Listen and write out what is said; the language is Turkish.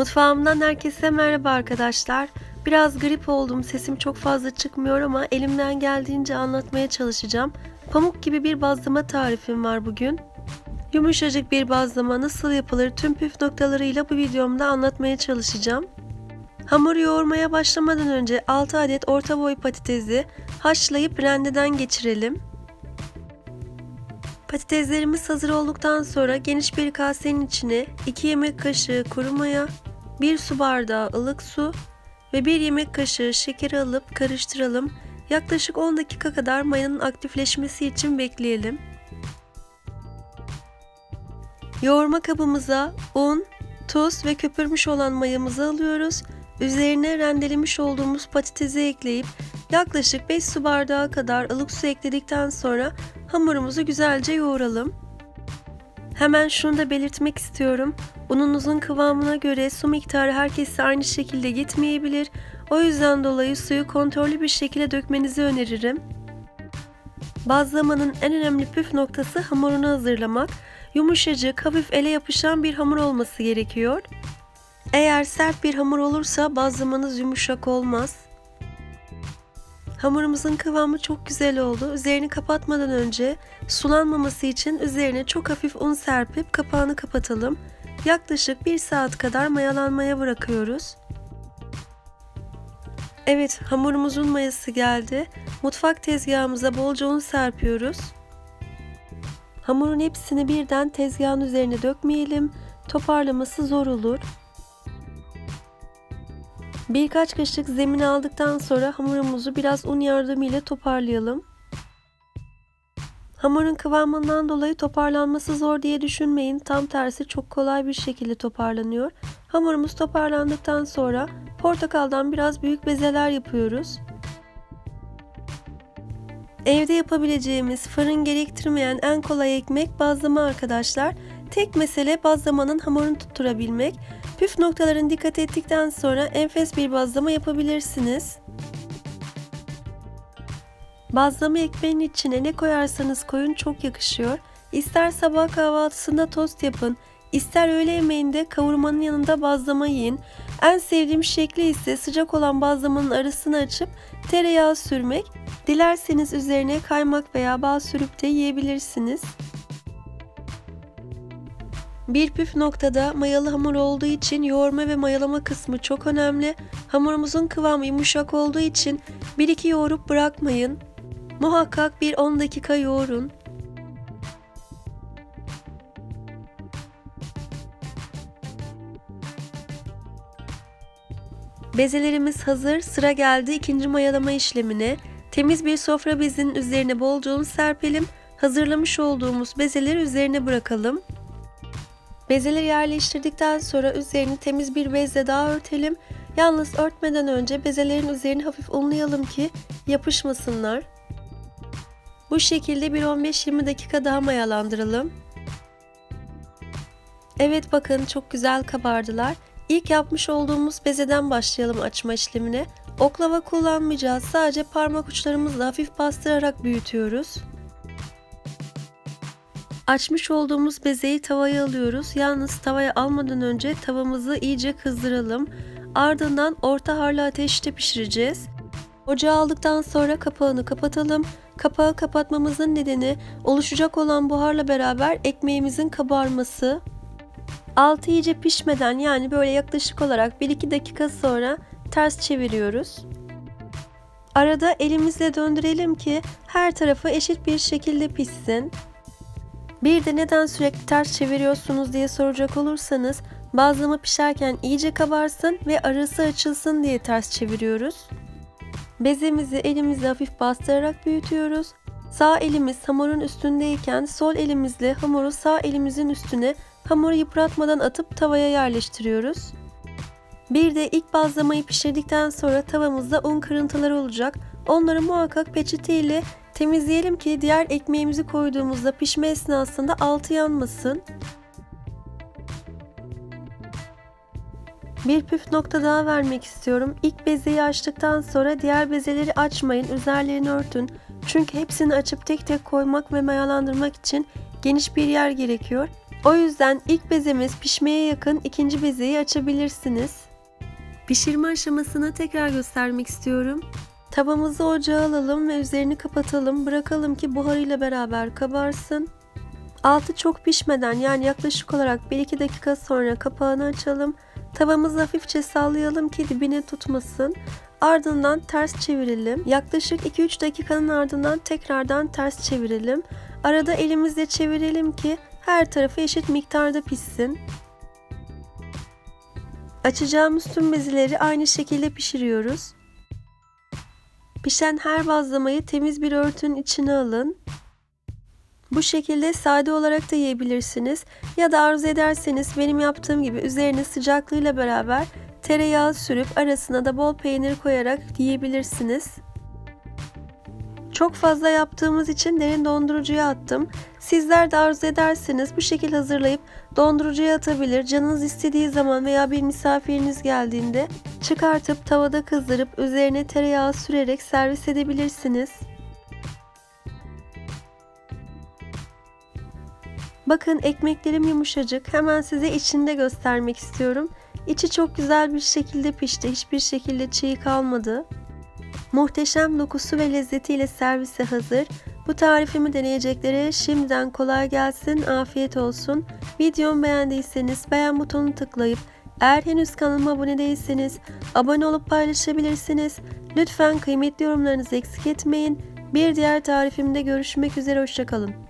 Mutfağımdan herkese merhaba arkadaşlar. Biraz grip oldum, sesim çok fazla çıkmıyor ama elimden geldiğince anlatmaya çalışacağım. Pamuk gibi bir bazlama tarifim var bugün. Yumuşacık bir bazlama nasıl yapılır tüm püf noktalarıyla bu videomda anlatmaya çalışacağım. Hamuru yoğurmaya başlamadan önce 6 adet orta boy patatesi haşlayıp rendeden geçirelim. Patateslerimiz hazır olduktan sonra geniş bir kasenin içine 2 yemek kaşığı kuru maya, 1 su bardağı ılık su ve 1 yemek kaşığı şeker alıp karıştıralım. Yaklaşık 10 dakika kadar mayanın aktifleşmesi için bekleyelim. Yoğurma kabımıza un, tuz ve köpürmüş olan mayamızı alıyoruz. Üzerine rendelemiş olduğumuz patatesi ekleyip yaklaşık 5 su bardağı kadar ılık su ekledikten sonra hamurumuzu güzelce yoğuralım. Hemen şunu da belirtmek istiyorum. Ununuzun kıvamına göre su miktarı herkese aynı şekilde gitmeyebilir. O yüzden dolayı suyu kontrollü bir şekilde dökmenizi öneririm. Bazlamanın en önemli püf noktası hamurunu hazırlamak. Yumuşacık, hafif ele yapışan bir hamur olması gerekiyor. Eğer sert bir hamur olursa bazlamanız yumuşak olmaz. Hamurumuzun kıvamı çok güzel oldu. Üzerini kapatmadan önce sulanmaması için üzerine çok hafif un serpip kapağını kapatalım. Yaklaşık 1 saat kadar mayalanmaya bırakıyoruz. Evet hamurumuzun mayası geldi. Mutfak tezgahımıza bolca un serpiyoruz. Hamurun hepsini birden tezgahın üzerine dökmeyelim. Toparlaması zor olur. Birkaç kaşık zemin aldıktan sonra hamurumuzu biraz un yardımıyla toparlayalım. Hamurun kıvamından dolayı toparlanması zor diye düşünmeyin. Tam tersi çok kolay bir şekilde toparlanıyor. Hamurumuz toparlandıktan sonra portakaldan biraz büyük bezeler yapıyoruz. Evde yapabileceğimiz fırın gerektirmeyen en kolay ekmek bazlama arkadaşlar. Tek mesele bazlamanın hamurunu tutturabilmek. Püf noktaların dikkat ettikten sonra enfes bir bazlama yapabilirsiniz. Bazlama ekmeğin içine ne koyarsanız koyun çok yakışıyor. İster sabah kahvaltısında tost yapın, ister öğle yemeğinde kavurmanın yanında bazlama yiyin. En sevdiğim şekli ise sıcak olan bazlamanın arasını açıp tereyağı sürmek. Dilerseniz üzerine kaymak veya bal sürüp de yiyebilirsiniz. Bir püf noktada mayalı hamur olduğu için yoğurma ve mayalama kısmı çok önemli. Hamurumuzun kıvamı yumuşak olduğu için 1-2 yoğurup bırakmayın. Muhakkak bir 10 dakika yoğurun. Bezelerimiz hazır. Sıra geldi ikinci mayalama işlemine. Temiz bir sofra bezinin üzerine bolca un serpelim. Hazırlamış olduğumuz bezeleri üzerine bırakalım. Bezeleri yerleştirdikten sonra üzerini temiz bir bezle daha örtelim. Yalnız örtmeden önce bezelerin üzerini hafif unlayalım ki yapışmasınlar. Bu şekilde bir 15-20 dakika daha mayalandıralım. Evet bakın çok güzel kabardılar. İlk yapmış olduğumuz bezeden başlayalım açma işlemine. Oklava kullanmayacağız. Sadece parmak uçlarımızla hafif bastırarak büyütüyoruz. Açmış olduğumuz bezeyi tavaya alıyoruz. Yalnız tavaya almadan önce tavamızı iyice kızdıralım. Ardından orta harlı ateşte pişireceğiz. Ocağı aldıktan sonra kapağını kapatalım. Kapağı kapatmamızın nedeni oluşacak olan buharla beraber ekmeğimizin kabarması. Altı iyice pişmeden yani böyle yaklaşık olarak 1-2 dakika sonra ters çeviriyoruz. Arada elimizle döndürelim ki her tarafı eşit bir şekilde pişsin. Bir de neden sürekli ters çeviriyorsunuz diye soracak olursanız bazlama pişerken iyice kabarsın ve arası açılsın diye ters çeviriyoruz. Bezemizi elimizle hafif bastırarak büyütüyoruz. Sağ elimiz hamurun üstündeyken sol elimizle hamuru sağ elimizin üstüne hamuru yıpratmadan atıp tavaya yerleştiriyoruz. Bir de ilk bazlamayı pişirdikten sonra tavamızda un kırıntıları olacak. Onları muhakkak peçete ile temizleyelim ki diğer ekmeğimizi koyduğumuzda pişme esnasında altı yanmasın. Bir püf nokta daha vermek istiyorum. İlk bezeyi açtıktan sonra diğer bezeleri açmayın, üzerlerini örtün. Çünkü hepsini açıp tek tek koymak ve mayalandırmak için geniş bir yer gerekiyor. O yüzden ilk bezemiz pişmeye yakın ikinci bezeyi açabilirsiniz. Pişirme aşamasını tekrar göstermek istiyorum. Tavamızı ocağa alalım ve üzerini kapatalım. Bırakalım ki buharıyla beraber kabarsın. Altı çok pişmeden yani yaklaşık olarak 1-2 dakika sonra kapağını açalım. Tavamızı hafifçe sallayalım ki dibine tutmasın. Ardından ters çevirelim. Yaklaşık 2-3 dakikanın ardından tekrardan ters çevirelim. Arada elimizle çevirelim ki her tarafı eşit miktarda pişsin. Açacağımız tüm bezeleri aynı şekilde pişiriyoruz. Pişen her bazlamayı temiz bir örtünün içine alın. Bu şekilde sade olarak da yiyebilirsiniz ya da arzu ederseniz benim yaptığım gibi üzerine sıcaklığıyla beraber tereyağı sürüp arasına da bol peynir koyarak yiyebilirsiniz. Çok fazla yaptığımız için derin dondurucuya attım. Sizler de arzu ederseniz bu şekil hazırlayıp dondurucuya atabilir. Canınız istediği zaman veya bir misafiriniz geldiğinde çıkartıp tavada kızdırıp üzerine tereyağı sürerek servis edebilirsiniz. Bakın ekmeklerim yumuşacık. Hemen size içinde göstermek istiyorum. İçi çok güzel bir şekilde pişti. Hiçbir şekilde çiğ kalmadı. Muhteşem dokusu ve lezzetiyle servise hazır. Bu tarifimi deneyeceklere şimdiden kolay gelsin, afiyet olsun. Videomu beğendiyseniz beğen butonunu tıklayıp eğer henüz kanalıma abone değilseniz abone olup paylaşabilirsiniz. Lütfen kıymetli yorumlarınızı eksik etmeyin. Bir diğer tarifimde görüşmek üzere, hoşçakalın.